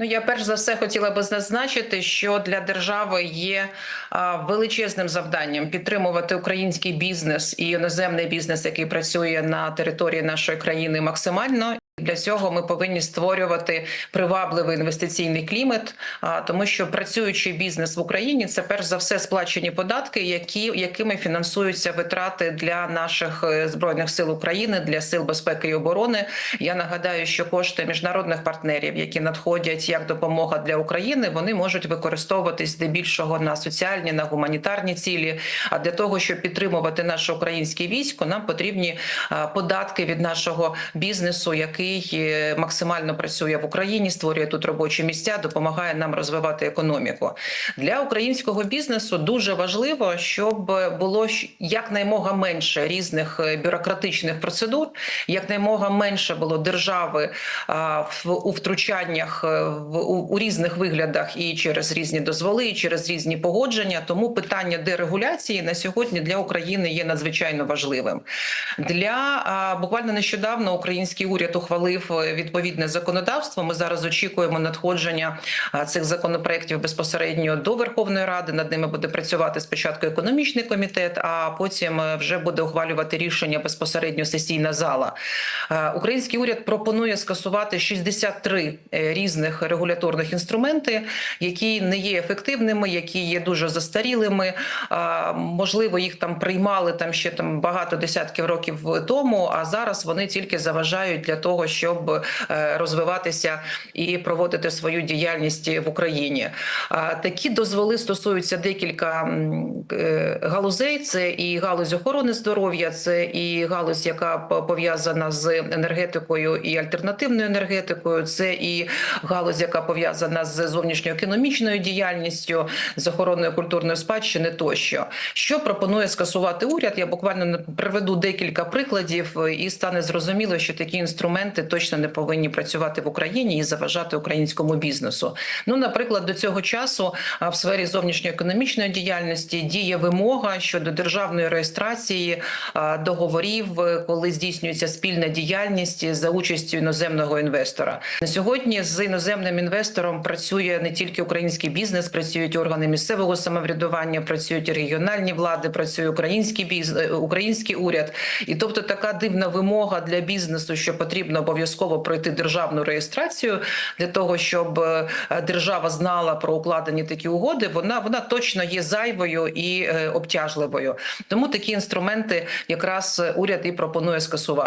Ну, я перш за все хотіла би зазначити, що для держави є величезним завданням підтримувати український бізнес і іноземний бізнес, який працює на території нашої країни, максимально. Для цього ми повинні створювати привабливий інвестиційний клімат, а, тому що працюючий бізнес в Україні це перш за все сплачені податки, які якими фінансуються витрати для наших е, збройних сил України, для сил безпеки і оборони. Я нагадаю, що кошти міжнародних партнерів, які надходять як допомога для України, вони можуть використовуватись здебільшого на соціальні, на гуманітарні цілі. А для того, щоб підтримувати наше українське військо, нам потрібні податки від нашого бізнесу, який е, максимально працює в Україні, створює тут робочі місця, допомагає нам розвивати економіку. Для українського бізнесу дуже важливо, щоб було якнаймога менше різних е, бюрократичних процедур, якнаймога менше було держави у втручаннях е, у різних виглядах і через різні дозволи, і через різні погодження. Тому питання дерегуляції на сьогодні для України є надзвичайно важливим. Для буквально нещодавно український уряд ухвалив е, відповідне законодавство. Ми зараз очікуємо надходження цих законопроєктів безпосередньо до Верховної Ради. Над ними буде працювати спочатку економічний комітет, а потім е, вже буде ухвалювати рішення безпосередньо сесійна зала. Е, Український уряд пропонує скасувати 63 е, різних регуляторних інструменти, які не є ефективними, які є дуже застарілими. Можливо, їх там приймали там ще там багато десятків років тому. А зараз вони тільки заважають для того, щоб е, розвиватися і проводити свою діяльність в Україні. Такі дозволи стосуються декілька е, галузей. Це і галузь охорони здоров'я, це і галузь, яка пов'язана з енергетикою і альтернативною енергетикою. Це і галузь, яка пов'язана з зовнішньоекономічною діяльністю, з охороною культурної спадщини тощо. Що пропонує скасувати уряд? Я буквально приведу декілька прикладів, е, і стане зрозуміло, що такі інструменти точно не повинні працювати в Україні і заважати українському бізнесу. Ну, наприклад, до цього часу в сфері зовнішньоекономічної діяльності діє вимога щодо державної реєстрації договорів, е, коли здійснюється спільна діяльність за участю іноземного інвестора. На сьогодні з іноземним інвестором працює не тільки український бізнес, працюють органи місцевого самоврядування, працюють регіональні влади, працює український бізнес, український уряд. І тобто така дивна вимога для бізнесу, що потрібно обов'язково пройти державну реєстрацію для того, щоб е, держава знала про укладені такі угоди. Вона вона точно є зайвою і е, обтяжливою. Тому такі інструменти якраз уряд і пропонує скасувати.